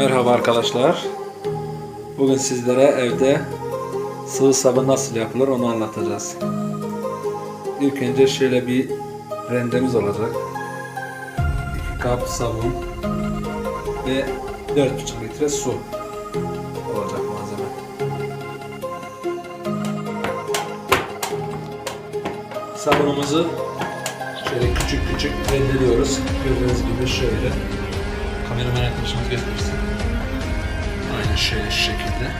Merhaba arkadaşlar. Bugün sizlere evde sıvı sabun nasıl yapılır onu anlatacağız. İlk önce şöyle bir rendemiz olacak. 2 kap sabun ve 4,5 litre su olacak malzeme. Sabunumuzu şöyle küçük küçük rendeliyoruz. Gördüğünüz gibi şöyle. Kameraman arkadaşımız göstersin. Şu şekilde.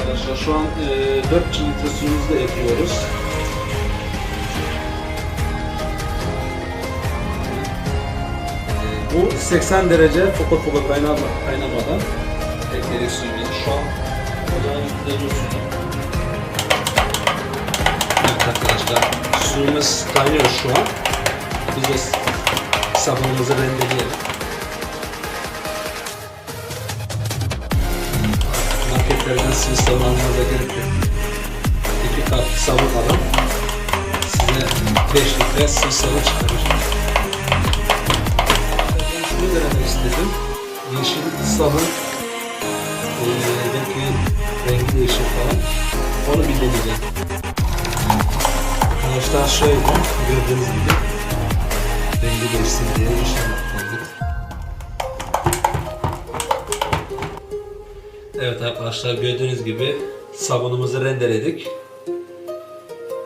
Arkadaşlar şu an e, 4 litre suyumuzu da ekliyoruz. E, Bu 80 derece fokur fokur kaynama, kaynamadan ekledik suyumuzu. Şu an ocağın üstünde dursun. Evet arkadaşlar suyumuz kaynıyor şu an. Biz de sabunumuzu rendeleyelim. Sıvı sabun almanıza gerek yok. 2 kap sabun alın. Size 5 litre sıvı sabun çıkarır. Ben şunu denemek istedim. Yeşil sabun eee, belki rengi değişir falan. Onu bir deneyeceğim. Arkadaşlar şöyle gördüğünüz gibi rengi değişsin diye yeşil Evet arkadaşlar gördüğünüz gibi sabunumuzu rendeledik.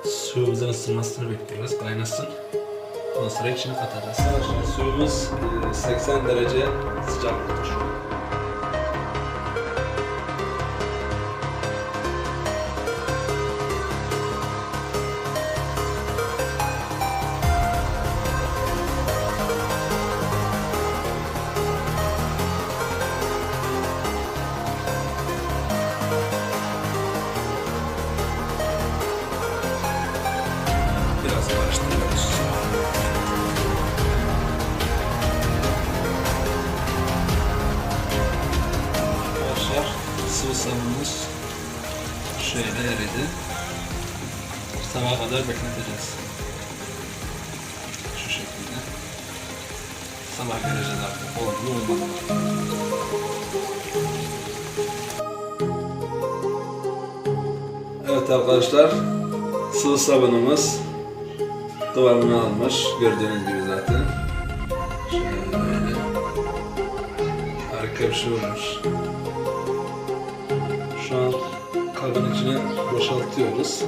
Suyumuzun ısınmasını bekliyoruz. Kaynasın. Ondan sonra içine katacağız. Arkadaşlar suyumuz e, 80 derece sıcaklıkta karıştırıyoruz. Arkadaşlar sıvı sabunumuz şöyle eridi. Sabaha kadar bekleteceğiz. Şu şekilde. Sabah göreceğiz artık. Oldu mu olmadı? Evet arkadaşlar sıvı sabunumuz kıvamını almış. Gördüğünüz gibi zaten. Şöyle. Harika bir şey olmuş. Şu an kabın içine boşaltıyoruz.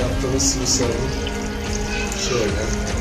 Yaptığımız sıvı sabun şöyle.